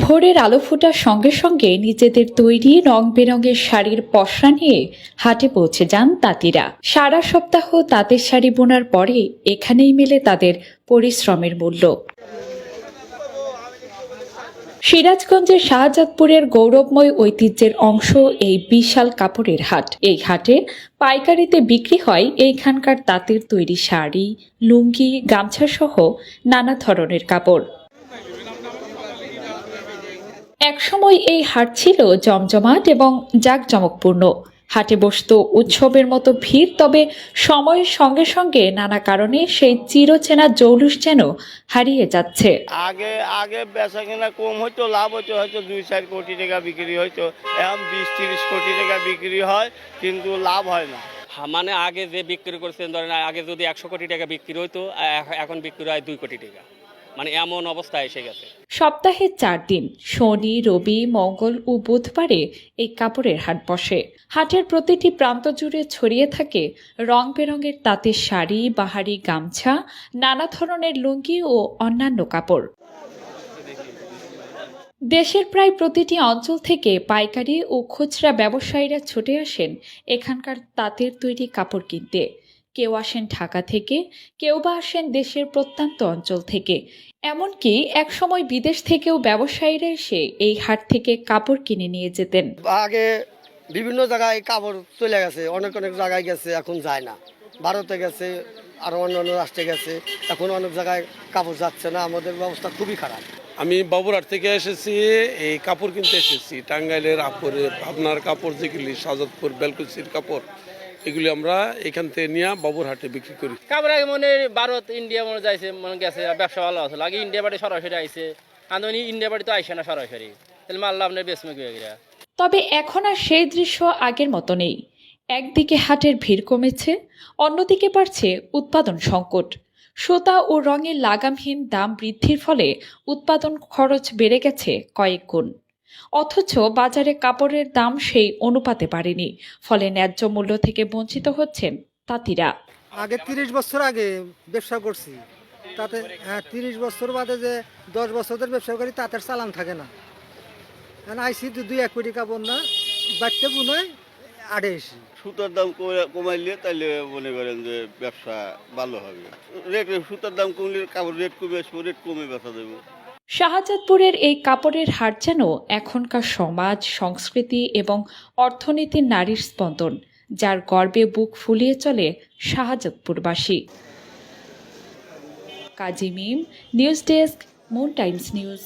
ভোরের আলো ফোটার সঙ্গে সঙ্গে নিজেদের তৈরি রং বেরঙের শাড়ির পসরা নিয়ে হাটে পৌঁছে যান তাঁতিরা। সারা সপ্তাহ তাঁতের শাড়ি বোনার পরে এখানেই মেলে তাদের পরিশ্রমের মূল্য। সিরাজগঞ্জের শাহজাদপুরের গৌরবময় ঐতিহ্যের অংশ এই বিশাল কাপড়ের হাট। এই হাটে পাইকারিতে বিক্রি হয় এইখানকার তাঁতের তৈরি শাড়ি, লুঙ্গি গামছা সহ নানা ধরনের কাপড়। একসময় এই হাট ছিল জমজমাট এবং জাঁকজমকপূর্ণ। হাটে বসত উৎসবের মতো ভিড় তবে সময়ের সঙ্গে সঙ্গে নানা কারণে সেই চিরচেনা জৌলুস যেন হারিয়ে যাচ্ছে। আগে আগে বেচা কেনা কম হইতো লাভ হইতো হয়তো দুই চার কোটি টাকা বিক্রি হইতো। এখন বিশ তিরিশ কোটি টাকা বিক্রি হয় কিন্তু লাভ হয় না। মানে আগে যে বিক্রি করছেন ধরেন আগে যদি একশো কোটি টাকা বিক্রি হইতো এখন বিক্রি হয় দুই কোটি টাকা। মানে এমন অবস্থা এসে গেছে। সপ্তাহে চার দিন, শনি, রবি, মঙ্গল ও বুধবারে এই কাপড়ের হাট বসে। হাটের প্রতিটি প্রান্ত জুড়ে ছড়িয়ে থাকে রং বেরঙের তাঁতের শাড়ি, বাহারি গামছা, নানা ধরনের লুঙ্গি ও অন্যান্য কাপড়। দেশের প্রায় প্রতিটি অঞ্চল থেকে পাইকারি ও খুচরা ব্যবসায়ীরা ছুটে আসেন এখানকার তাঁতের তৈরি কাপড় কিনতে। কেউ আসেন ঢাকা থেকে কেউ বা আসেন দেশের প্রত্যন্ত অঞ্চল থেকে। এমনকি একসময় বিদেশ থেকেও ব্যবসায়ীরা এসে এই হাট থেকে কাপড় কিনে নিয়ে যেতেন। আগে বিভিন্ন জায়গায় কাপড় চলে গেছে অনেক অনেক জায়গায় গেছে এখন যায় না। ভারতে গেছে আরও অন্য অন্য রাষ্ট্রে গেছে এখন অনেক জায়গায় কাপড় যাচ্ছে না আমাদের ব্যবস্থা খুবই খারাপ। আমি বাবুরহাট থেকে এসেছি এই কাপড় কিনতে এসেছি টাঙ্গাইলের আপরে আপনার কাপড় যেগুলি সাজাদপুর বেলকুচির কাপড়। এগুলি আমরা এখান থেকে নিয়ে বাবুরহাটে বিক্রি করি। কাপড় আগে মনে হয় ভারত ইন্ডিয়া মনে যাইছে মনে গেছে ব্যবসা ভালো আছে। আগে ইন্ডিয়া বাড়ি সরাসরি আইছে। আন্দোলন ইন্ডিয়া বাড়ি তো আইসে না সরাসরি। তাহলে মাল্লা আপনার বেসমে গিয়ে গিয়া তবে এখন আর সেই দৃশ্য আগের মতো নেই। একদিকে হাটের ভিড় কমেছে অন্যদিকে বাড়ছে উৎপাদন সংকট। সুতা ও রঙের লাগামহীন দাম বৃদ্ধির ফলে উৎপাদন খরচ বেড়ে গেছে কয়েক গুণ। অথচ বাজারে কাপড়ের দাম সেই অনুপাতে বাড়েনি ফলে ন্যায্য মূল্য থেকে বঞ্চিত হচ্ছেন তাঁতিরা। আগে তিরিশ বছর আগে ব্যবসা করছি তাতে হ্যাঁ তিরিশ বছর বাদে যে দশ বছরের ব্যবসা করি তাতে আর চালান থাকে না। এখন আইসি দুই এক কোটি কাপড় না বাড়তে বুনয় আড়ে এসি সুতার দাম কমাইলে তাহলে মনে করেন যে ব্যবসা ভালো হবে। রেট সুতার দাম কমলে কাপড় রেট কমে আসব রেট কমে বেচা দেবো শাহজাদপুরের এই কাপড়ের হাট যেন এখনকার সমাজ, সংস্কৃতি এবং অর্থনীতির নারীর স্পন্দন, যার গর্বে বুক ফুলিয়ে চলে শাহজাদপুরবাসী। Kazi Mim, news desk, Moon Times news.